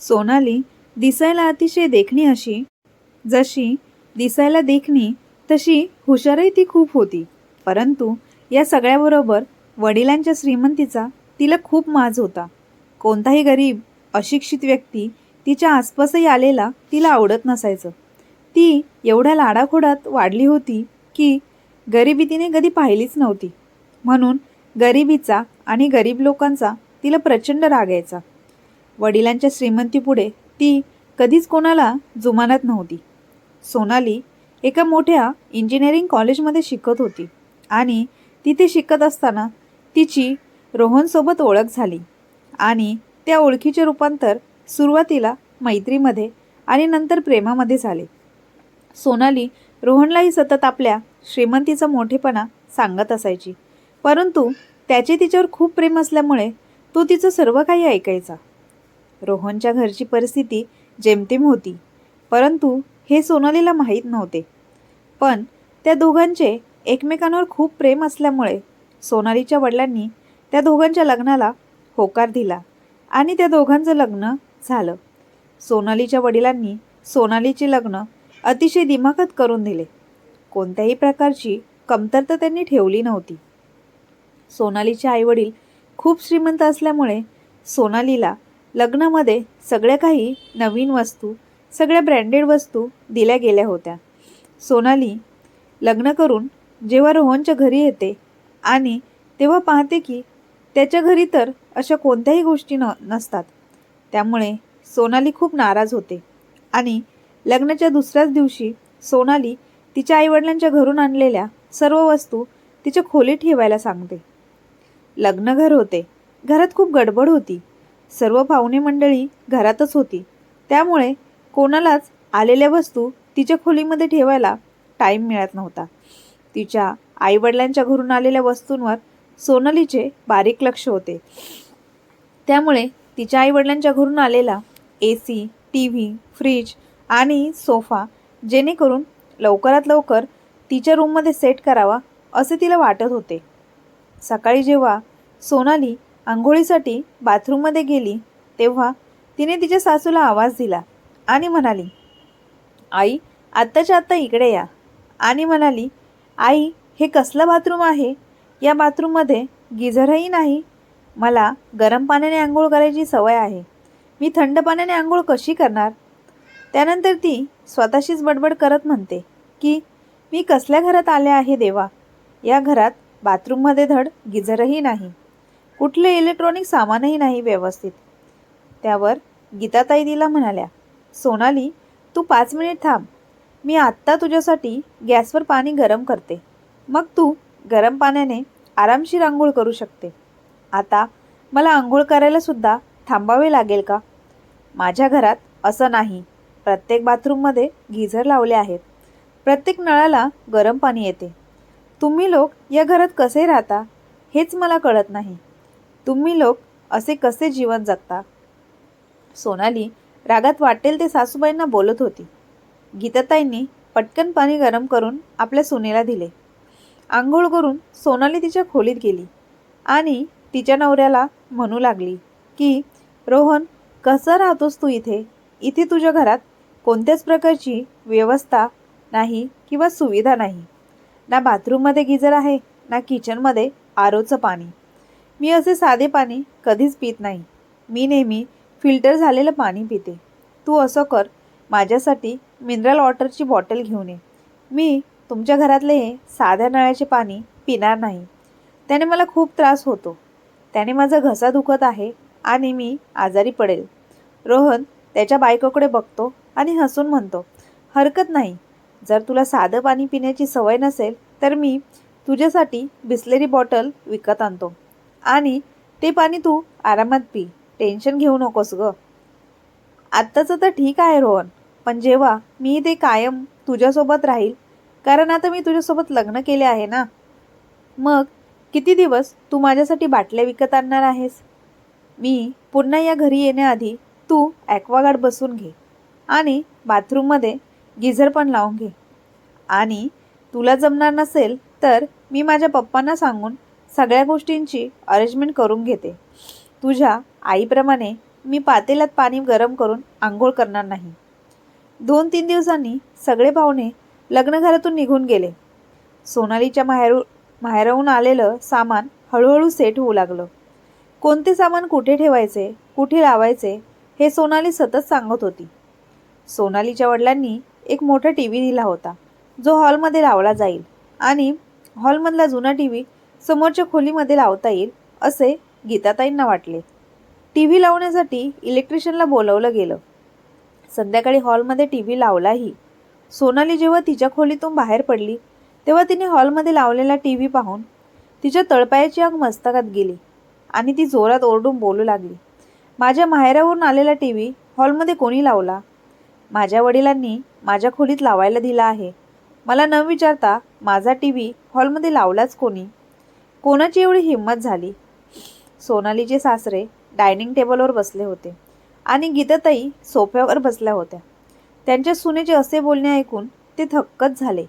सोनाली दिसायला अतिशय देखणी अशी. जशी दिसायला देखणी तशी हुशारही ती खूप होती. परंतु या सगळ्याबरोबर वडिलांच्या श्रीमंतीचा तिला खूप माज होता. कोणताही गरीब अशिक्षित व्यक्ती तिच्या आसपासही आलेला तिला आवडत नसायचं. ती एवढ्या लाडाखोडात वाढली होती की गरिबी तिने कधी पाहिलीच नव्हती. म्हणून गरिबीचा आणि गरीब लोकांचा तिला प्रचंड राग यायचा. वडिलांच्या श्रीमंतीपुढे ती कधीच कोणाला जुमानत नव्हती. सोनाली एका मोठ्या इंजिनिअरिंग कॉलेजमध्ये शिकत होती आणि तिथे शिकत असताना तिची रोहनसोबत ओळख झाली आणि त्या ओळखीचे रूपांतर सुरुवातीला मैत्रीमध्ये आणि नंतर प्रेमामध्ये झाले. सोनाली रोहनलाही सतत आपल्या श्रीमंतीचा मोठेपणा सांगत असायची परंतु त्याचे तिच्यावर खूप प्रेम असल्यामुळे तो तिचं सर्व काही ऐकायचा. रोहनच्या घरची परिस्थिती जेमतेम होती. परंतु हे सोनालीला माहीत नव्हते. पण त्या दोघांचे एकमेकांवर खूप प्रेम असल्यामुळे सोनालीच्या वडिलांनी त्या दोघांच्या लग्नाला होकार दिला आणि त्या दोघांचं लग्न झालं. सोनालीच्या वडिलांनी सोनालीचे लग्न अतिशय दिमाखात करून दिले. कोणत्याही प्रकारची कमतरता त्यांनी ठेवली नव्हती. सोनालीचे आईवडील खूप श्रीमंत असल्यामुळे सोनालीला लग्नामध्ये सगळ्या काही नवीन वस्तू सगळ्या ब्रँडेड वस्तू दिल्या गेल्या होत्या. सोनाली लग्न करून जेव्हा रोहनच्या घरी येते आणि तेव्हा पाहते की त्याच्या घरी तर अशा कोणत्याही गोष्टी न नसतात. त्यामुळे सोनाली खूप नाराज होते आणि लग्नाच्या दुसऱ्याच दिवशी सोनाली तिच्या आईवडिलांच्या घरून आणलेल्या सर्व वस्तू तिच्या खोलीत ठेवायला सांगते. लग्नघर होते. घरात खूप गडबड होती. सर्व पाहुणे मंडळी घरातच होती. त्यामुळे कोणालाच आलेल्या वस्तू तिच्या खोलीमध्ये ठेवायला टाईम मिळत नव्हता. तिच्या आईवडिलांच्या घरून आलेल्या वस्तूंवर सोनालीचे बारीक लक्ष होते. त्यामुळे तिच्या आईवडिलांच्या घरून आलेला A C T V fridge आणि सोफा जेणेकरून लवकरात लवकर तिच्या रूममध्ये सेट करावा असे तिला वाटत होते. सकाळी जेव्हा सोनाली आंघोळीसाठी बाथरूममध्ये गेली तेव्हा तिने तिच्या सासूला आवाज दिला आणि म्हणाली आई आत्ताच्या आत्ता इकडे या. आणि म्हणाली आई हे कसलं बाथरूम आहे? या बाथरूममध्ये गिझरही नाही. मला गरम पाण्याने आंघोळ करायची सवय आहे. मी थंड पाण्याने आंघोळ कशी करणार? त्यानंतर ती स्वतःशीच बडबड करत म्हणते की मी कसल्या घरात आले आहे देवा? या घरात बाथरूममध्ये धड गिझरही नाही. कुठले इलेक्ट्रॉनिक सामानही नाही व्यवस्थित. त्यावर गीताताई तिला म्हणाल्या सोनाली तू पाच मिनिट थांब. मी आत्ता तुझ्यासाठी गॅसवर पाणी गरम करते. मग तू गरम पाण्याने आरामशीर आंघोळ करू शकते. आता मला आंघोळ करायलासुद्धा थांबावे लागेल का? माझ्या घरात असं नाही. प्रत्येक बाथरूममध्ये गीझर लावले आहेत. प्रत्येक नळाला गरम पाणी येते. तुम्ही लोक या घरात कसे राहता हेच मला कळत नाही. तुम्ही लोक असे कसे जीवन जगता? सोनाली रागात वाटेल ते सासूबाईंना बोलत होती. गीताताईंनी पटकन पाणी गरम करून आपल्या सुनेला दिले. आंघोळ करून सोनाली तिच्या खोलीत गेली आणि तिच्या नवऱ्याला म्हणू लागली की रोहन कसं राहतोस तू इथे? इथे तुझ्या घरात कोणत्याच प्रकारची व्यवस्था नाही किंवा सुविधा नाही. ना बाथरूममध्ये गिजर आहे ना किचनमध्ये आरोचं पाणी. मी असे साधे पाणी कधीच पित नाही. मी नेहमी फिल्टर झालेलं पाणी पिते. तू असं कर माझ्यासाठी मिनरल वॉटरची बॉटल घेऊन ये. मी तुमच्या घरातले हे साध्या नळाचे पाणी पिणार नाही. त्याने मला खूप त्रास होतो. त्याने माझा घसा दुखत आहे आणि मी आजारी पडेल. रोहन त्याच्या बायकोकडे बघतो आणि हसून म्हणतो हरकत नाही. जर तुला साधं पाणी पिण्याची सवय नसेल तर मी तुझ्यासाठी बिसलेरी बॉटल विकत आणतो. आणि ते पाणी तू आरामात पी. टेन्शन घेऊ नकोस ग. आत्ताचं तर ठीक आहे रोहन. पण जेव्हा मी ते कायम तुझ्यासोबत राहील कारण आता मी तुझ्यासोबत लग्न केले आहे ना? मग किती दिवस तू माझ्यासाठी बाटल्या विकत आणणार आहेस? मी पुन्हा या घरी येण्याआधी तू ॲक्वागार्ड बसून घे आणि बाथरूममध्ये गिझर पण लावून घे. आणि तुला जमणार नसेल तर मी माझ्या पप्पांना सांगून सगळ्या गोष्टींची अरेंजमेंट करून घेते. तुझ्या आईप्रमाणे मी पातेल्यात पाणी गरम करून आंघोळ करणार नाही. दोन तीन दिवसांनी सगळे पाहुणे लग्नघरातून निघून गेले. सोनालीच्या माहेरू माहेराहून आलेलं सामान हळूहळू सेट होऊ लागलं. कोणते सामान कुठे ठेवायचे कुठे लावायचे हे सोनाली सतत सांगत होती. सोनालीच्या वडिलांनी एक मोठा टी व्ही दिला होता. जो हॉलमध्ये लावला जाईल. आणि हॉलमधला जुना टी व्ही समोरच्या खोलीमध्ये लावता येईल असे गीताताईंना वाटले. टी व्ही लावण्यासाठी इलेक्ट्रिशियनला बोलवलं गेलं. संध्याकाळी हॉलमध्ये टी व्ही लावलाही. सोनाली जेव्हा तिच्या खोलीतून बाहेर पडली तेव्हा तिने हॉलमध्ये लावलेला टी व्ही पाहून तिच्या तळपायाची आग मस्तकात गेली आणि ती जोरात ओरडून बोलू लागली. माझ्या माहेरावरून आलेला टी व्ही हॉलमध्ये कोणी लावला? माझ्या वडिलांनी माझ्या खोलीत लावायला दिला आहे. मला न विचारता माझा टी व्ही हॉलमध्ये लावलाच कोणी? कोणाची एवढी हिंमत झाली? सोनालीचे सासरे डायनिंग टेबलवर बसले होते आणि गीताताई सोफ्यावर बसल्या होत्या. त्यांच्या सुनेचे असे बोलणे ऐकून ते थक्कच झाले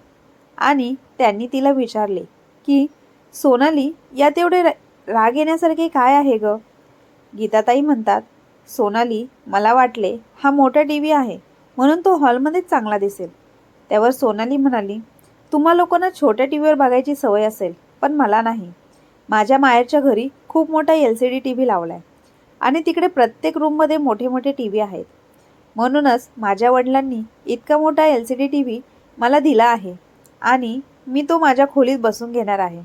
आणि त्यांनी तिला विचारले की सोनाली या तेवढे राग येण्यासारखे काय आहे ग? गीताताई म्हणतात सोनाली मला वाटले हा मोठा टी व्ही आहे म्हणून तो हॉलमध्येच चांगला दिसेल. त्यावर सोनाली म्हणाली तुम्हा लोकांना छोट्या टी व्हीवर बघायची सवय असेल पण मला नाही. माझ्या माहेरच्या घरी खूप मोठा L C D T V लावला आहे आणि तिकडे प्रत्येक रूममध्ये मोठे मोठे टी व्ही आहेत. म्हणूनच माझ्या वडिलांनी इतका मोठा L C D T V मला दिला आहे. आणि मी तो माझ्या खोलीत बसून घेणार आहे.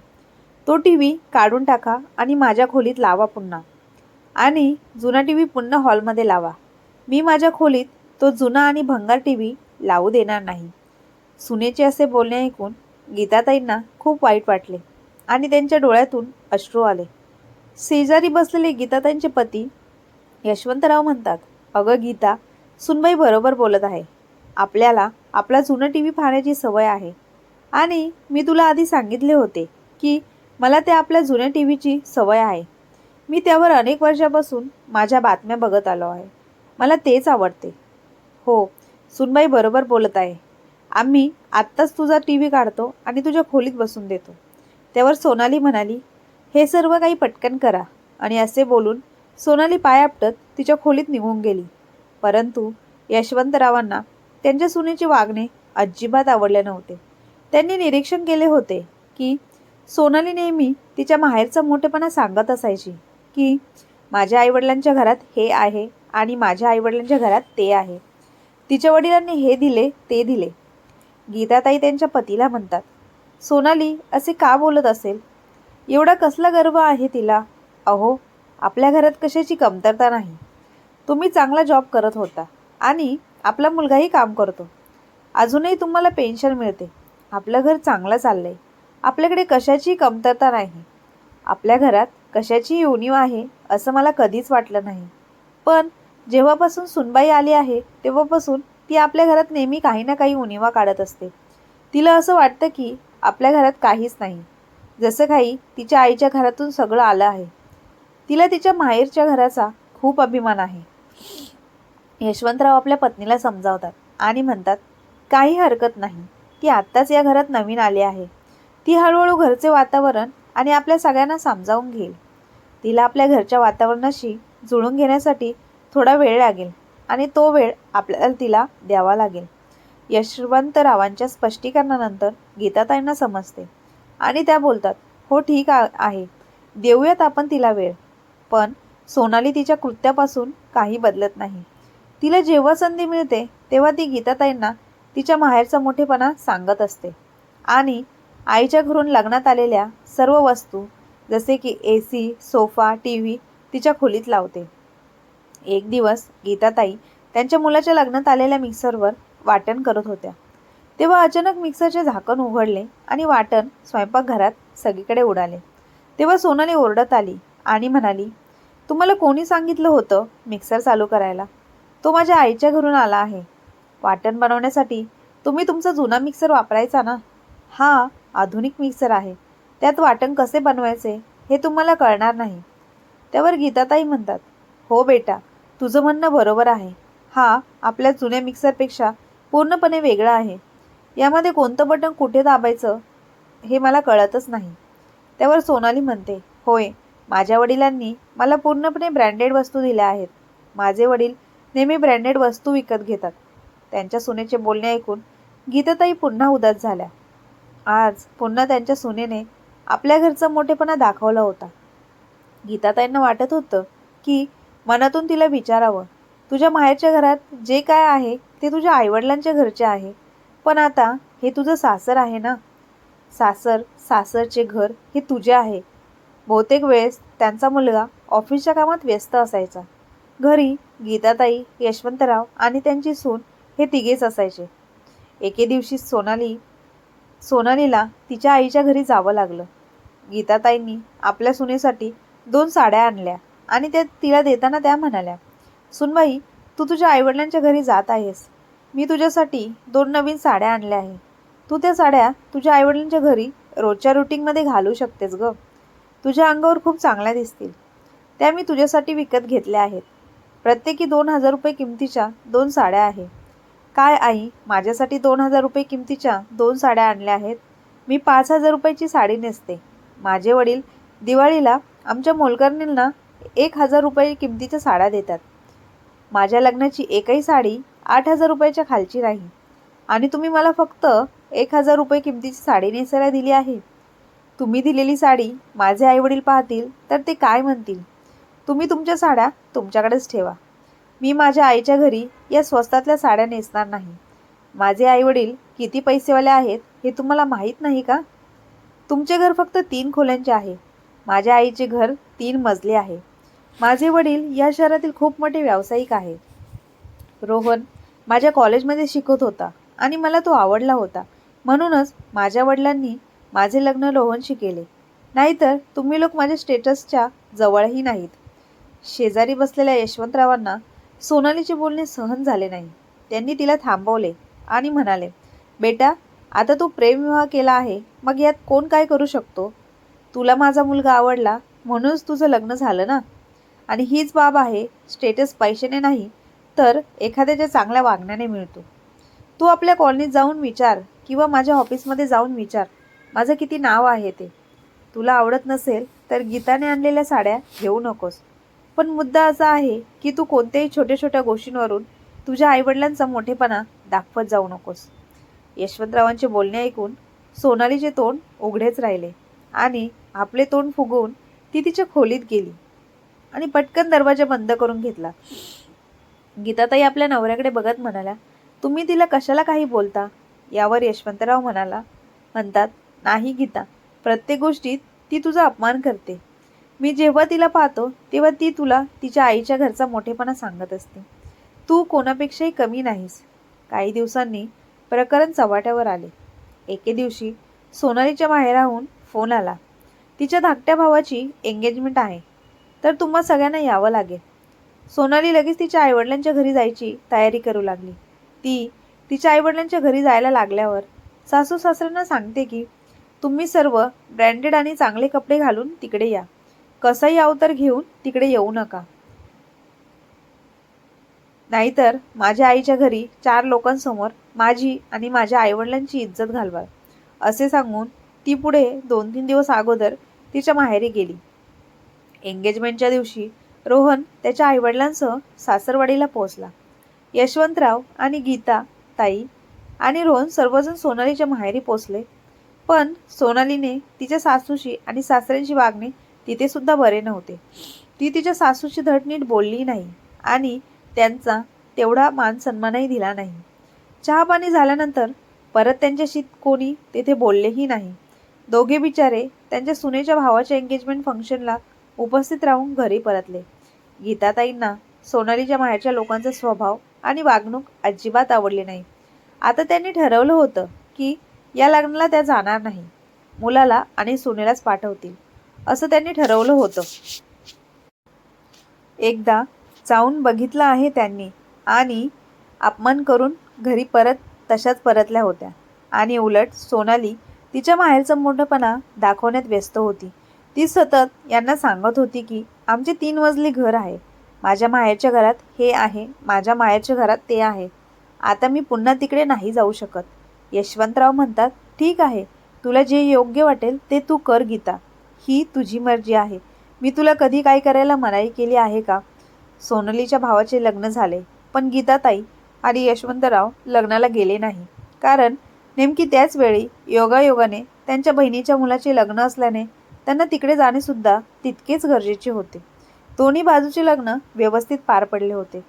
तो टी व्ही काढून टाका आणि माझ्या खोलीत लावा पुन्हा. आणि जुना टी व्ही पुन्हा हॉलमध्ये लावा. मी माझ्या खोलीत तो जुना आणि भंगार टी व्ही लावू देणार नाही. सुनेचे असे बोलणे ऐकून गीताताईंना खूप वाईट वाटले. आणि त्यांच्या डोळ्यातून अश्रू आले. शेजारी बसलेले गीताताईंचे पती यशवंतराव म्हणतात अगं गीता सुनबाई बरोबर बोलत आहे. आपल्याला आपला जुनं टी व्ही पाहण्याची सवय आहे. आणि मी तुला आधी सांगितले होते की मला त्या आपल्या जुन्या टी व्हीची सवय आहे. मी त्यावर अनेक वर्षापासून माझ्या बातम्या बघत आलो आहे. मला तेच आवडते. हो सुनबाई बरोबर बोलत आहे. आम्ही आत्ताच तुझा टी व्ही काढतो आणि तुझ्या खोलीत बसून देतो. त्यावर सोनाली म्हणाली हे सर्व काही पटकन करा. आणि असे बोलून सोनाली पाय आपटत तिच्या खोलीत निघून गेली. परंतु यशवंतरावांना त्यांच्या सुनेचे वागणे अजिबात आवडले नव्हते. त्यांनी निरीक्षण केले होते की सोनाली नेहमी तिच्या माहेरचा मोठेपणा सांगत असायची की माझ्या आईवडिलांच्या घरात हे आहे आणि माझ्या आईवडिलांच्या घरात ते आहे. तिच्या वडिलांनी हे दिले ते दिले. गीताताई त्यांच्या पतीला म्हणतात सोनाली असे का बोलत असेल? एवढा कसला गर्व आहे तिला? अहो आपल्या घरात कशाची कमतरता नाही. तुम्ही चांगला जॉब करत होता आणि आपला मुलगाही काम करतो. अजूनही तुम्हाला पेन्शन मिळते. आपलं घर चांगलं चाललं आहे आपल्याकडे कशाची कमतरता नाही. आपल्या घरात कशाची उणीव आहे असं मला कधीच वाटलं नाही. पण जेव्हापासून सुनबाई आली आहे तेव्हापासून ती आपल्या घरात नेहमी काही ना काही उणीवा काढत असते. तिला असं वाटतं की आपल्या घरात काहीच नाही. जसं काही तिच्या आईच्या घरातून सगळं आलं आहे. तिला तिच्या माहेरच्या घराचा खूप अभिमान आहे. यशवंतराव आपल्या पत्नीला समजावतात आणि म्हणतात काही हरकत नाही. ती आत्ताच या घरात नवीन आली आहे. ती हळूहळू घरचे वातावरण आणि आपल्या सगळ्यांना समजावून घेईल. तिला आपल्या घरच्या वातावरणाशी जुळून घेण्यासाठी थोडा वेळ लागेल आणि तो वेळ आपल्याला तिला द्यावा लागेल. यशवंतरावांच्या स्पष्टीकरणानंतर गीताताईंना समजते. आणि त्या बोलतात हो ठीक आ- आहे. देऊयात आपण तिला वेळ. पण सोनाली तिच्या कृत्यापासून काही बदलत नाही. तिला जेव्हा संधी मिळते तेव्हा ती गीताताईंना तिच्या माहेरचा मोठेपणा सांगत असते. आणि आईच्या घरून लग्नात आलेल्या सर्व वस्तू जसे की A C sofa T V तिच्या खोलीत लावते. एक दिवस गीताताई त्यांच्या मुलाच्या लग्नात आलेल्या मिक्सरवर वाटण करत होत्या. तेव्हा अचानक मिक्सरचे झाकण उघडले आणि वाटण स्वयंपाकघरात सगळीकडे उडाले. तेव्हा सोनाली ओरडत आली आणि म्हणाली तुम्हाला कोणी सांगितलं होतं मिक्सर चालू करायला? तो माझ्या आईच्या घरून आला आहे. वाटण बनवण्यासाठी तुम्ही तुमचा जुना मिक्सर वापरायचा ना? हा आधुनिक मिक्सर आहे. त्यात वाटण कसे बनवायचे हे तुम्हाला कळणार नाही. त्यावर गीताताई म्हणतात हो बेटा तुझं म्हणणं बरोबर आहे. हा आपल्या जुन्या मिक्सरपेक्षा पूर्णपणे वेगळा आहे. यामध्ये कोणतं बटन कुठे दाबायचं हे मला कळतच नाही. त्यावर सोनाली म्हणते होय माझ्या वडिलांनी मला पूर्णपणे ब्रँडेड वस्तू दिल्या आहेत. माझे वडील नेहमी ब्रँडेड वस्तू विकत घेतात. त्यांच्या सुनेचे बोलणे ऐकून गीताताई पुन्हा उदास झाल्या. आज पुन्हा त्यांच्या सुनेने आपल्या घरचा मोठेपणा दाखवला होता. गीताताईंना वाटत होतं की मनातून तिला विचारावं तुझ्या माहेरच्या घरात जे काय आहे ते तुझ्या आईवडिलांच्या घरचे आहे. पण आता हे तुझं सासर आहे ना? सासर सासरचे घर हे तुझे आहे. बहुतेक वेळेस त्यांचा मुलगा ऑफिसच्या कामात व्यस्त असायचा. घरी गीताताई यशवंतराव आणि त्यांची सून हे तिघेच असायचे. एके दिवशी सोनाली सोनालीला तिच्या आईच्या घरी जावं लागलं. गीताताईंनी आपल्या सुनेसाठी दोन साड्या आणल्या आणि त्या तिला देताना त्या म्हणाल्या सुनबाई तू तुझ्या आईवडिलांच्या घरी जात आहेस. मी तुझ्यासाठी दोन नवीन साड्या आणल्या आहे. तू त्या साड्या तुझ्या आईवडिलांच्या घरी रोजच्या रुटीनमध्ये घालू शकतेस ग. तुझ्या अंगावर खूप चांगल्या दिसतील. त्या मी तुझ्यासाठी विकत घेतल्या आहेत. प्रत्येकी दोन हजार रुपये किमतीच्या दोन साड्या आहे. काय आई माझ्यासाठी दोन हजार रुपये किमतीच्या दोन साड्या आणल्या आहेत? मी पाच हजार रुपयाची साडी नेसते. माझे वडील दिवाळीला आमच्या मोलकरणींना एक हजार रुपये किमतीच्या साड्या देतात. माझ्या लग्नाची एकही साडी आठ हजार रुपयाच्या खालची नाही आणि तुम्ही मला फक्त एक हजार रुपये किमतीची साडी नेसायला दिली आहे. तुम्ही दिलेली साडी माझे आईवडील पाहतील तर ते काय म्हणतील? तुम्ही तुमच्या साड्या तुमच्याकडेच ठेवा. मी माझ्या आईच्या घरी या स्वस्तातल्या साड्या नेसणार नाही. माझे आईवडील किती पैसेवाले आहेत हे तुम्हाला माहीत नाही का? तुमचे घर फक्त तीन खोल्यांचे आहे. माझ्या आईचे घर तीन मजले आहे. माझे वडील या शहरातील खूप मोठे व्यावसायिक आहेत. रोहन माझ्या कॉलेजमध्ये शिकत होता आणि मला तो आवडला होता. म्हणूनच माझ्या वडिलांनी माझे लग्न रोहनशी केले. नाहीतर तुम्ही लोक माझ्या स्टेटसच्या जवळही नाहीत. शेजारी बसलेल्या यशवंतरावांना सोनालीचे बोलणे सहन झाले नाही. त्यांनी तिला थांबवले आणि म्हणाले बेटा आता तू प्रेमविवाह केला आहे मग यात कोण काय करू शकतो? तुला माझा मुलगा आवडला म्हणूनच तुझं लग्न झालं ना? आणि हीच बाब आहे स्टेटस पैशाने नाही तर एखाद्याच्या चांगल्या वागण्याने मिळतो. तू आपल्या कॉलनीत जाऊन विचार किंवा माझ्या ऑफिसमध्ये जाऊन विचार. माझं किती नाव आहे ते. तुला आवडत नसेल तर गीताने आणलेल्या साड्या घेऊ नकोस. पण मुद्दा असा आहे की तू कोणत्याही छोट्या छोट्या गोष्टींवरून तुझ्या आईवडिलांचा मोठेपणा दाखवत जाऊ नकोस. यशवंतरावांचे बोलणे ऐकून सोनालीचे तोंड उघडेच राहिले आणि आपले तोंड फुगवून ती तिच्या खोलीत गेली आणि पटकन दरवाजा बंद करून घेतला. गीताताई आपल्या नवऱ्याकडे बघत म्हणाल्या तुम्ही तिला कशाला काही बोलता? यावर यशवंतराव म्हणाला म्हणतात नाही गीता प्रत्येक गोष्टीत ती तुझा अपमान करते. मी जेव्हा तिला पाहतो तेव्हा ती तुला तिच्या आईच्या घरचा मोठेपणा सांगत असते. तू कोणापेक्षाही कमी नाहीस. काही दिवसांनी प्रकरण चव्हाट्यावर आले. एके दिवशी सोनालीच्या माहेराहून फोन आला. तिच्या धाकट्या भावाची एंगेजमेंट आहे. तर तुम्हा सगळ्यांना यावं लागेल. सोनाली लगेच तिच्या आईवडिलांच्या घरी जायची तयारी करू लागली. ती तिच्या आईवडिलांच्या घरी जायला लागल्यावर सासू सासऱ्यांना सांगते की तुम्ही सर्व ब्रँडेड आणि चांगले कपडे घालून तिकडे या. कसंही अवतर घेऊन तिकडे येऊ नका. नाहीतर माझ्या आईच्या घरी चार लोकांसमोर माझी आणि माझ्या आईवडिलांची इज्जत घालवाल. असे सांगून ती पुढे दोन तीन दिवस अगोदर तिच्या माहेरी गेली. एंगेजमेंटच्या दिवशी रोहन त्याच्या आईवडिलांसह सासरवाडीला पोहोचला. यशवंतराव आणि गीता ताई आणि रोहन सर्वजण सोनालीच्या माहेरी पोचले पण सोनालीने तिच्या सासूशी आणि सासऱ्यांशी वागणे तिथे सुद्धा बरे नव्हते. ती तिच्या सासूशी धडनीट बोलली नाही आणि त्यांचा तेवढा मान सन्मानही दिला नाही. चहापाणी झाल्यानंतर परत त्यांच्याशी कोणी तेथे बोललेही नाही. दोघे बिचारे त्यांच्या सुनेच्या भावाच्या एंगेजमेंट फंक्शनला उपस्थित राहून घरी परतले. गीताताईंना सोनालीच्या माहेरच्या लोकांचा स्वभाव आणि वागणूक अजिबात आवडली नाही. आता त्यांनी ठरवलं होतं की या लग्नाला त्या जाणार नाही. मुलाला आणि सुनेलाच पाठवतील असं त्यांनी ठरवलं होतं. एकदा जाऊन बघितलं आहे त्यांनी आणि अपमान करून घरी परत तशाच परतल्या होत्या आणि उलट सोनाली तिच्या माहेरचा मोठेपणा दाखवण्यात व्यस्त होती. ती सतत यांना सांगत होती की आमचे तीन मजली घर आहे. माझ्या माहेरच्या घरात हे आहे माझ्या माहेरच्या घरात ते आहे. आता मी पुन्हा तिकडे नाही जाऊ शकत. यशवंतराव म्हणतात ठीक आहे तुला जे योग्य वाटेल ते तू कर गीता. ही तुझी मर्जी आहे. मी तुला कधी काय करायला मनाई केली आहे का? सोनलीच्या भावाचे लग्न झाले पण गीताताई आणि यशवंतराव लग्नाला गेले नाही. कारण नेमकी त्याच वेळी योगायोगाने त्यांच्या बहिणीच्या मुलाचे लग्न असल्याने त्यांना तिकडे जाणे सुद्धा तितकेच गरजेचे होते. दोन्ही बाजूचे लग्न व्यवस्थित पार पडले होते.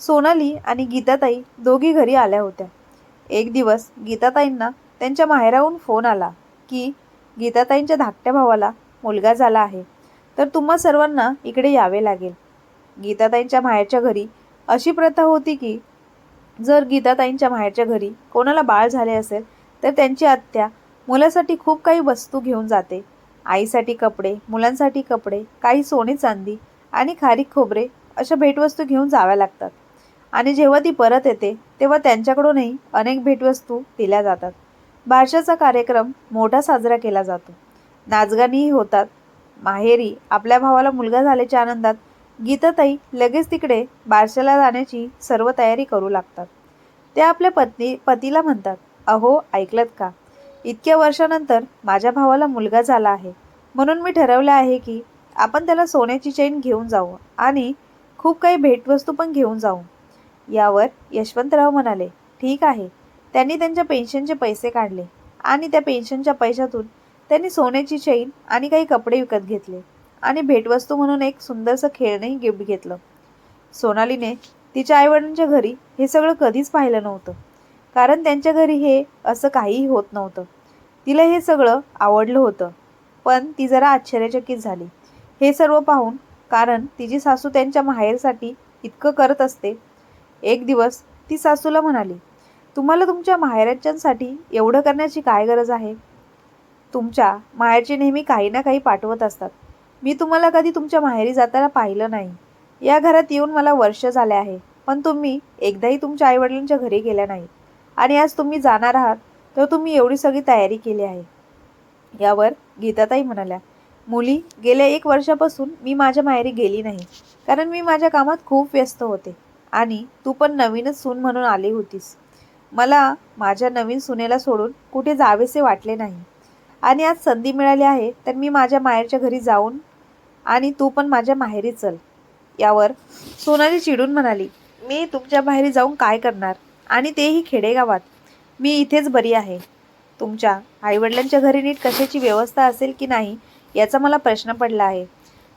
सोनाली आणि गीताताई दोघी घरी आल्या होत्या. एक दिवस गीताताईंना त्यांच्या माहेराहून फोन आला की गीताताईंच्या धाकट्या भावाला मुलगा झाला आहे तर तुम्हा सर्वांना इकडे यावे लागेल. गीताताईंच्या माहेरच्या घरी अशी प्रथा होती की जर गीताताईंच्या माहेरच्या घरी कोणाला बाळ झाले असेल तर त्यांची आत्या मुलासाठी खूप काही वस्तू घेऊन जाते आईसाठी कपडे मुलांसाठी कपडे काही सोने चांदी आणि खारीक खोबरे अशा भेटवस्तू घेऊन जाव्या लागतात. आणि जेव्हा ती परत येते तेव्हा त्यांच्याकडूनही अनेक भेटवस्तू दिल्या जातात. बारशाचा कार्यक्रम मोठा साजरा केला जातो. नाचगाणीही होतात. माहेरी आपल्या भावाला मुलगा झाल्याच्या आनंदात गीताताई लगेच तिकडे बारशाला जाण्याची सर्व तयारी करू लागतात. त्या आपल्या पत्नी पतीला म्हणतात अहो ऐकलत का? इतक्या वर्षानंतर माझ्या भावाला मुलगा झाला आहे. म्हणून मी ठरवलं आहे की आपण त्याला सोन्याची चेन घेऊन जाऊ आणि खूप काही भेटवस्तू पण घेऊन जाऊ यावर यशवंतराव म्हणाले ठीक आहे. त्यांनी त्यांच्या पेन्शनचे पैसे काढले आणि त्या पेन्शनच्या पैशातून त्यांनी सोन्याची चेन आणि काही कपडे विकत घेतले आणि भेटवस्तू म्हणून एक सुंदरसं खेळणंही गिफ्ट घेतलं. सोनालीने तिच्या आईवडिलांच्या घरी हे सगळं कधीच पाहिलं नव्हतं. कारण त्यांच्या घरी हे असं काहीही होत नव्हतं. तिला हे सगळं आवडलं होतं. पण ती जरा आश्चर्यचकित झाली. हे सर्व पाहून कारण तिची सासू त्यांच्या माहेरसाठी इतकं करत असते. एक दिवस ती सासूला म्हणाली तुम्हाला तुमच्या माहेरच्यांसाठी एवढं करण्याची काय गरज आहे? तुमच्या माहेरचे नेहमी काही ना काही पाठवत असतात. मी तुम्हाला कधी तुमच्या माहेरी जाताना पाहिलं नाही. या घरात येऊन मला वर्ष झाले आहे पण तुम्ही एकदाही तुमच्या आईवडिलांच्या घरी गेल्या नाहीत. आणि आज तुम्ही जाणार आहात तर तुम्ही एवढी सगळी तयारी केली आहे. यावर गीताताई म्हणाल्या मुली गेल्या एक वर्षापासून मी माझ्या माहेरी गेली नाही कारण मी माझ्या कामात खूप व्यस्त होते आणि तू पण नवीनच सून म्हणून आली होतीस. मला माझ्या नवीन सुनेला सोडून कुठे जावेसे वाटले नाही. आणि आज संधी मिळाली आहे तर मी माझ्या माहेरच्या घरी जाऊन आणि तू पण माझ्या माहेरी चल. यावर सोनाली चिडून म्हणाली मी तुमच्या माहेरी जाऊन काय करणार? आणि तेही खेडेगावात. मी इथेच बरी आहे. तुमच्या आईवडिलांच्या घरी नीट कशाची व्यवस्था असेल की नाही याचा मला प्रश्न पडला आहे.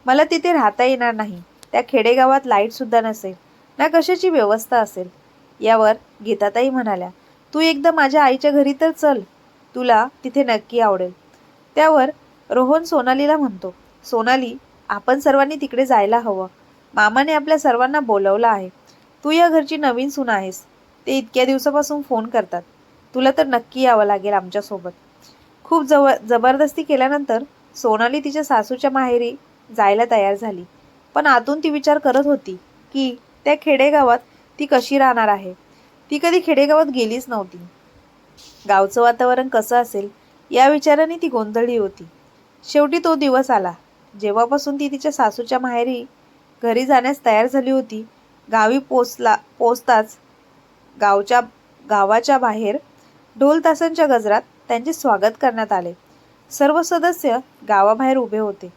मला तिथे राहता येणार नाही. त्या खेडेगावात लाईटसुद्धा नसेल. ना कशाची व्यवस्था असेल? यावर गीताताई म्हणाल्या तू एकदा माझ्या आईच्या घरी तर चल. तुला तिथे नक्की आवडेल. त्यावर रोहन सोनालीला म्हणतो सोनाली आपण सर्वांनी तिकडे जायला हवं. मामाने आपल्या सर्वांना बोलवलं आहे. तू या घरची नवीन सून आहेस. ते इतक्या दिवसापासून फोन करतात. तुला तर नक्की यावं लागेल आमच्यासोबत. खूप जव जबरदस्ती केल्यानंतर सोनाली तिच्या सासूच्या माहेरी जायला तयार झाली. पण आतून ती विचार करत होती की त्या खेडेगावात ती कशी राहणार आहे? ती कधी खेडेगावात गेलीच नव्हती. गावचं वातावरण कसं असेल या विचाराने ती गोंधळली होती. शेवटी तो दिवस आला. जेव्हापासून ती तिच्या सासूच्या माहेरी घरी जाण्यास तयार झाली होती गावी पोचला पोचताच गावच्या गावाच्या बाहेर ढोल तासांच्या गजरात त्यांचे स्वागत करण्यात आले. सर्व सदस्य गावाबाहेर उभे होते.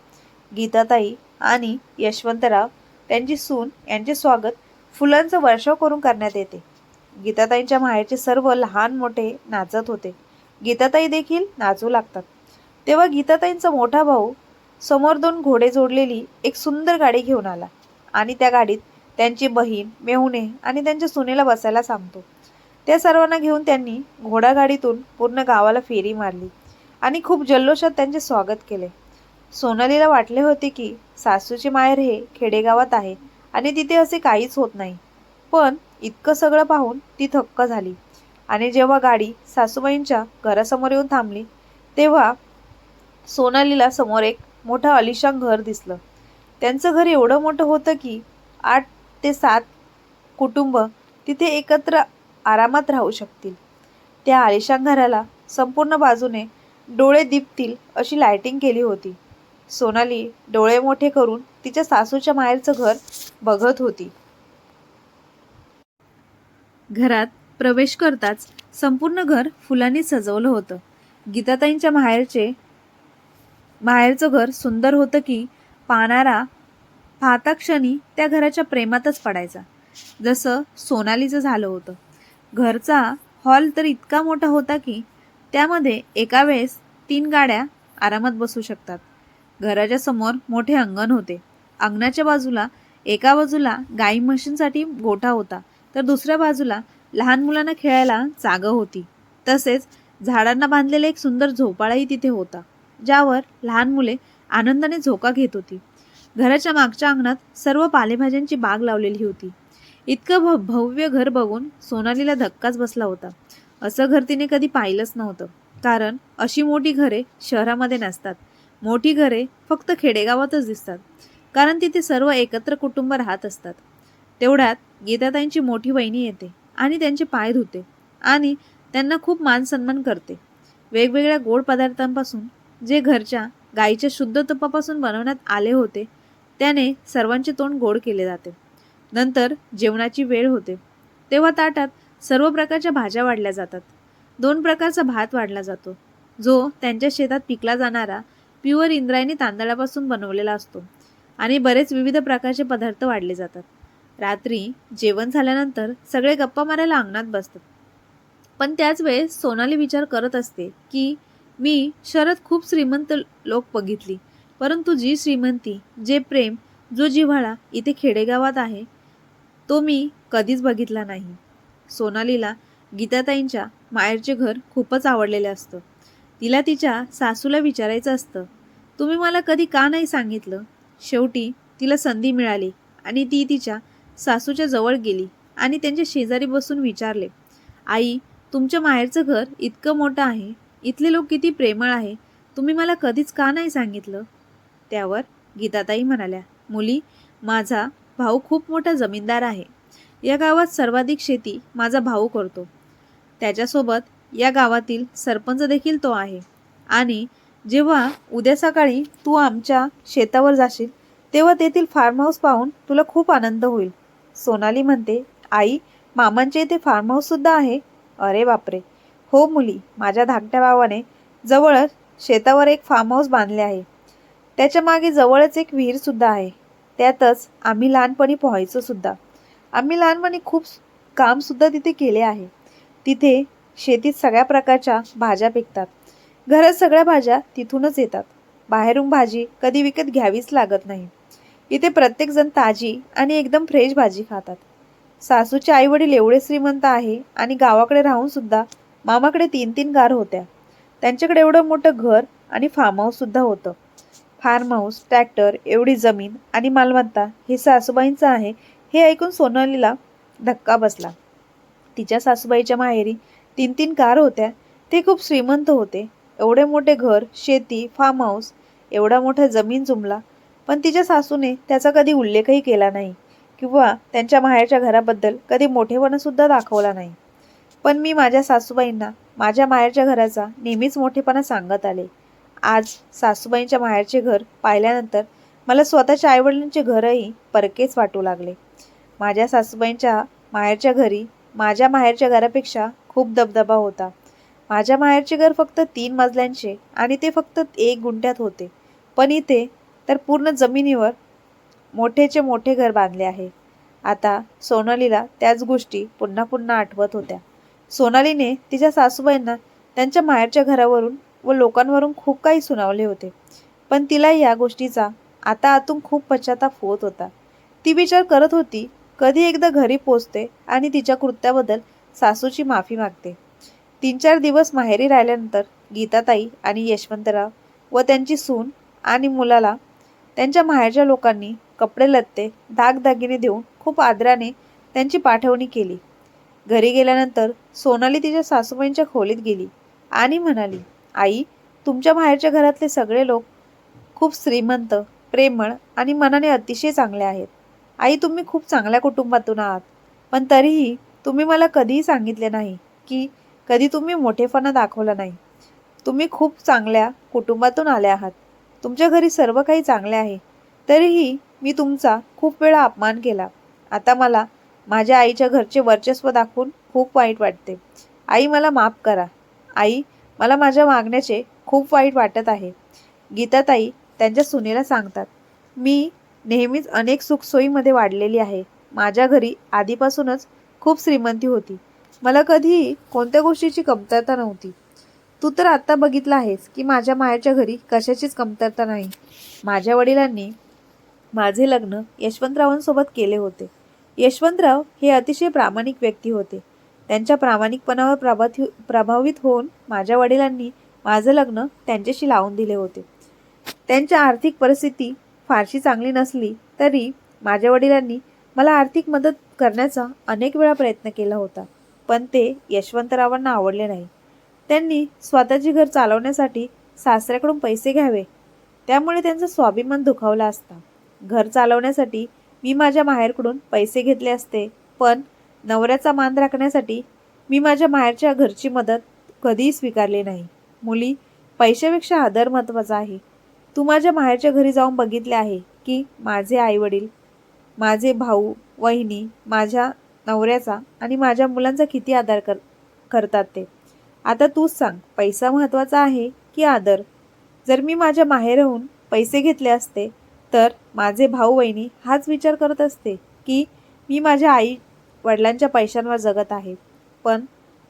गीताताई आणि यशवंतराव त्यांची सून यांचे स्वागत फुलांचं वर्षाव करून करण्यात येते. गीताताईंच्या माहेरचे सर्व लहान मोठे नाचत होते. गीताताई देखील नाचू लागतात. तेव्हा गीताताईंचा मोठा भाऊ समोर दोन घोडे जोडलेली एक सुंदर गाडी घेऊन आला आणि त्या गाडीत त्यांची बहीण मेहुणे आणि त्यांच्या सुनेला बसायला सांगतो. त्या सर्वांना घेऊन त्यांनी घोडागाडीतून पूर्ण गावाला फेरी मारली आणि खूप जल्लोषात त्यांचे स्वागत केले. सोनालीला वाटले होते की सासूचे माहेर हे खेडेगावात आहे आणि तिथे असे काहीच होत नाही. पण इतकं सगळं पाहून ती थक्क झाली आणि जेव्हा गाडी सासूबाईंच्या घरासमोर येऊन थांबली तेव्हा सोनालीला समोर एक मोठं अलिशान घर दिसलं. त्यांचं घर एवढं मोठं होतं की आठ ते सात कुटुंब तिथे एकत्र आरामात राहू शकतील. त्या आलिशान घराला संपूर्ण बाजूने डोळे दिपतील अशी लायटिंग केली होती. सोनाली डोळे मोठे करून तिच्या सासूच्या माहेरचं घर बघत होती. घरात प्रवेश करताच संपूर्ण घर फुलांनी सजवलं होतं. गीताताईंच्या माहेरचे माहेरचं घर सुंदर होतं की पाहणारा पाहता क्षणी त्या घराच्या प्रेमातच पडायचा. जसं सोनालीचं झालं होतं. घरचा हॉल तर इतका मोठा होता की त्यामध्ये एका वेळेस तीन गाड्या आरामात बसू शकतात. घराच्या समोर मोठे अंगण होते. अंगणाच्या बाजूला एका बाजूला गाई म्हशींसाठी गोठा होता तर दुसऱ्या बाजूला लहान मुलांना खेळायला जागा होती. तसेच झाडांना बांधलेला एक सुंदर झोपाळाही तिथे होता ज्यावर लहान मुले आनंदाने झोका घेत होती. घराच्या मागच्या अंगणात सर्व पालेभाज्यांची बाग लावलेली होती. इतकं भ भव्य घर बघून सोनालीला धक्काच बसला होता. असं घर तिने कधी पाहिलंच नव्हतं. कारण अशी मोठी घरे शहरामध्ये नसतात. मोठी घरे फक्त खेडेगावातच दिसतात. कारण तिथे सर्व एकत्र कुटुंब राहत असतात. तेवढ्यात गीताताईंची मोठी वहिनी येते आणि त्यांचे पाय धुते आणि त्यांना खूप मान सन्मान करते. वेगवेगळ्या गोड पदार्थांपासून जे घरच्या गाईच्या शुद्ध तुपापासून बनवण्यात आले होते त्याने सर्वांचे तोंड गोड केले जाते. नंतर जेवणाची वेळ होते. तेव्हा ताटात सर्व प्रकारच्या भाज्या वाढल्या जातात. दोन प्रकारचा भात वाढला जातो. जो त्यांच्या शेतात पिकला जाणारा प्युअर इंद्रायणी तांदळापासून बनवलेला असतो आणि बरेच विविध प्रकारचे पदार्थ वाढले जातात. रात्री जेवण झाल्यानंतर सगळे गप्पा मारायला अंगणात बसतात. पण त्याच वेळेस सोनाली विचार करत असते की मी शरद खूप श्रीमंत लोक बघितली. परंतु जी श्रीमंती जे प्रेम जो जिव्हाळा इथे खेडेगावात आहे तो मी कधीच बघितला नाही. सोनालीला गीताताईंच्या माहेरचे घर खूपच आवडलेले असतं. तिला तिच्या सासूला विचारायचं असतं तुम्ही मला कधी का नाही सांगितलं? शेवटी तिला संधी मिळाली आणि ती तिच्या सासूच्या जवळ गेली आणि त्यांच्या शेजारी बसून विचारले आई तुमच्या माहेरचं घर इतकं मोठं आहे इथले लोक किती प्रेमळ आहे तुम्ही मला कधीच का नाही सांगितलं? त्यावर गीताताई म्हणाल्या मुली माझा भाऊ खूप मोठा जमीनदार आहे. या गावात सर्वाधिक शेती माझा भाऊ करतो. त्याच्यासोबत या गावातील सरपंच देखील तो आहे. आणि जेव्हा उद्या सकाळी तू आमच्या शेतावर जाशील तेव्हा तेथील फार्म हाऊस पाहून तुला खूप आनंद होईल. सोनाली म्हणते आई मामांच्या इथे फार्म हाऊससुद्धा आहे? अरे बापरे! हो मुली माझ्या धाकट्या भावाने जवळच शेतावर एक फार्म हाऊस बांधले आहे. त्याच्यामागे जवळच एक विहीरसुद्धा आहे. त्यातच आम्ही लहानपणी पोहायचो सुद्धा. आम्ही लहानपणी खूप कामसुद्धा तिथे केले आहे. तिथे शेतीत सगळ्या प्रकारच्या भाज्या पिकतात. घरात सगळ्या भाज्या तिथूनच येतात. बाहेरून भाजी कधी विकत घ्यावीच लागत नाही. इथे प्रत्येकजण ताजी आणि एकदम फ्रेश भाजी खातात. सासूचे आई वडील एवढे श्रीमंत आहे आणि गावाकडे राहून सुद्धा मामाकडे तीन तीन गार होत्या. त्यांच्याकडे एवढं मोठं घर आणि फार्म हाऊस सुद्धा होतं. फार्म हाऊस ट्रॅक्टर एवढी जमीन आणि मालमत्ता हे सासूबाईंचं आहे हे ऐकून सोनालीला धक्का बसला. तिच्या सासूबाईच्या माहेरी तीन तीन कार होत्या. ते खूप श्रीमंत होते. एवढे मोठे घर शेती फार्म हाऊस एवढा मोठा जमीन जुमला पण तिच्या सासूने त्याचा कधी उल्लेखही केला नाही किंवा त्यांच्या माहेरच्या घराबद्दल कधी मोठेपणासुद्धा दाखवला नाही. पण मी माझ्या सासूबाईंना माझ्या माहेरच्या घराचा नेहमीच मोठेपणा सांगत आले. आज सासूबाईंच्या माहेरचे घर पाहिल्यानंतर मला स्वतःच्या आईवडिलांचे घरही परकेच वाटू लागले. माझ्या सासूबाईंच्या माहेरच्या घरी माझ्या माहेरच्या घरापेक्षा खूप दबदबा होता. माझ्या माहेरचे घर फक्त तीन मजल्यांचे आणि ते फक्त एक गुंठ्यात होते. पण इथे तर पूर्ण जमिनीवर मोठेचे मोठे घर बांधले आहे. आता सोनालीला त्याच गोष्टी पुन्हा पुन्हा आठवत होत्या. सोनालीने तिच्या सासूबाईंना त्यांच्या माहेरच्या घरावरून व लोकांवरून खूप काही सुनावले होते. पण तिला या गोष्टीचा आता आतून खूप पश्चाताप होत होता. ती विचार करत होती कधी एकदा घरी पोचते आणि तिच्या कृत्याबद्दल सासूची माफी मागते. तीन चार दिवस माहेरी राहिल्यानंतर गीताताई आणि यशवंतराव व त्यांची सून आणि मुलाला त्यांच्या माहेरच्या लोकांनी कपडे लत्ते दागदागिने देऊन खूप आदराने त्यांची पाठवणी केली. घरी गेल्यानंतर सोनाली तिच्या सासूबाईंच्या खोलीत गेली आणि म्हणाली आई तुमच्या बाहेरच्या घरातले सगळे लोक खूप श्रीमंत प्रेमळ आणि मनाने अतिशय चांगले आहेत. आई तुम्ही खूप चांगल्या कुटुंबातून आहात. पण तरीही तुम्ही मला कधीही सांगितले नाही की कधी तुम्ही मोठेपणा दाखवला नाही. तुम्ही खूप चांगल्या कुटुंबातून आले आहात. तुमच्या घरी सर्व काही चांगले आहे. तरीही मी तुमचा खूप वेळा अपमान केला. आता मला माझ्या आईच्या घरचे वर्चस्व दाखवून खूप वाईट वाटते. आई मला माफ करा. आई मला माझ्या मागण्याचे खूप वाईट वाटत आहे. गीताताई त्यांच्या सुनेला सांगतात मी नेहमीच अनेक सुखसोयीमध्ये वाढलेली आहे. माझ्या घरी आधीपासूनच खूप श्रीमंती होती. मला कधीही कोणत्या गोष्टीची कमतरता नव्हती. तू तर आत्ता बघितलं आहेस की माझ्या मायाच्या घरी कशाचीच कमतरता नाही. माझ्या वडिलांनी माझे लग्न यशवंतरावांसोबत केले होते. यशवंतराव हे अतिशय प्रामाणिक व्यक्ती होते. त्यांच्या प्रामाणिकपणावर प्रभात प्रभावित होऊन माझ्या वडिलांनी माझं लग्न त्यांच्याशी लावून दिले होते. त्यांच्या आर्थिक परिस्थिती फारशी चांगली नसली तरी माझ्या वडिलांनी मला आर्थिक मदत करण्याचा अनेक वेळा प्रयत्न केला होता पण ते यशवंतरावांना आवडले नाही. त्यांनी स्वतःचे घर चालवण्यासाठी सासऱ्याकडून पैसे घ्यावे त्यामुळे त्यांचा स्वाभिमान दुखावला असता. घर चालवण्यासाठी मी माझ्या माहेरकडून पैसे घेतले असते पण नवऱ्याचा मान राखण्यासाठी मी माझ्या माहेरच्या घरची मदत कधीही स्वीकारली नाही. मुली पैशापेक्षा आदर महत्त्वाचा आहे. तू माझ्या माहेरच्या घरी जाऊन बघितले आहे की माझे आईवडील माझे भाऊ वहिनी माझ्या नवऱ्याचा आणि माझ्या मुलांचा किती आदर कर करतात ते. आता तूच सांग पैसा महत्त्वाचा आहे की आदर? जर मी माझ्या माहेरहून पैसे घेतले असते तर माझे भाऊ वहिनी हाच विचार करत असते की मी माझ्या आई वडिलांच्या पैशांवर जगत आहे. पण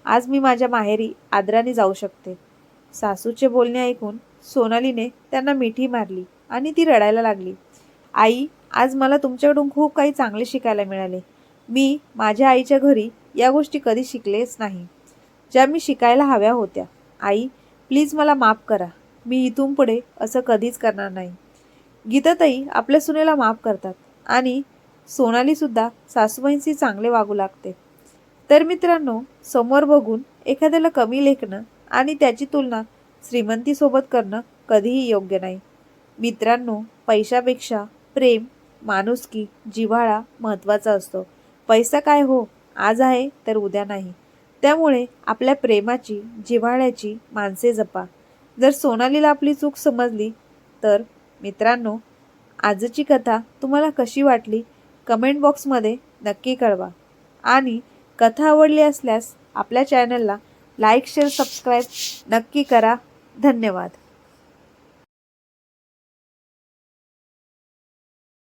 आज मी माझ्या माहेरी आदराने जाऊ शकते. सासूचे बोलणे ऐकून सोनालीने त्यांना मिठी मारली आणि ती रडायला लागली. आई आज मला तुमच्याकडून खूप काही चांगले शिकायला मिळाले. मी माझ्या आईच्या घरी या गोष्टी कधी शिकलेच नाही. ज्या मी शिकायला हव्या होत्या. आई प्लीज मला माफ करा. मी इथून पुढे असं कधीच करणार नाही. गीताताई आपल्या सुनेला माफ करतात आणि सोनालीसुद्धा सासूबाईंशी चांगले वागू लागते. तर मित्रांनो समोर बघून एखाद्याला कमी लेखणं आणि त्याची तुलना श्रीमंतीसोबत करणं कधीही योग्य नाही. मित्रांनो पैशापेक्षा प्रेम माणुसकी जिव्हाळा महत्त्वाचा असतो. पैसा काय हो? आज आहे तर उद्या नाही. त्यामुळे आपल्या प्रेमाची जिव्हाळ्याची माणसे जपा. जर सोनालीला आपली चूक समजली तर मित्रांनो आजची कथा तुम्हाला कशी वाटली कमेंट बॉक्समध्ये नक्की कळवा. आणि कथा आवडली असल्यास आपल्या चॅनलला लाईक शेअर सबस्क्राईब नक्की करा. धन्यवाद.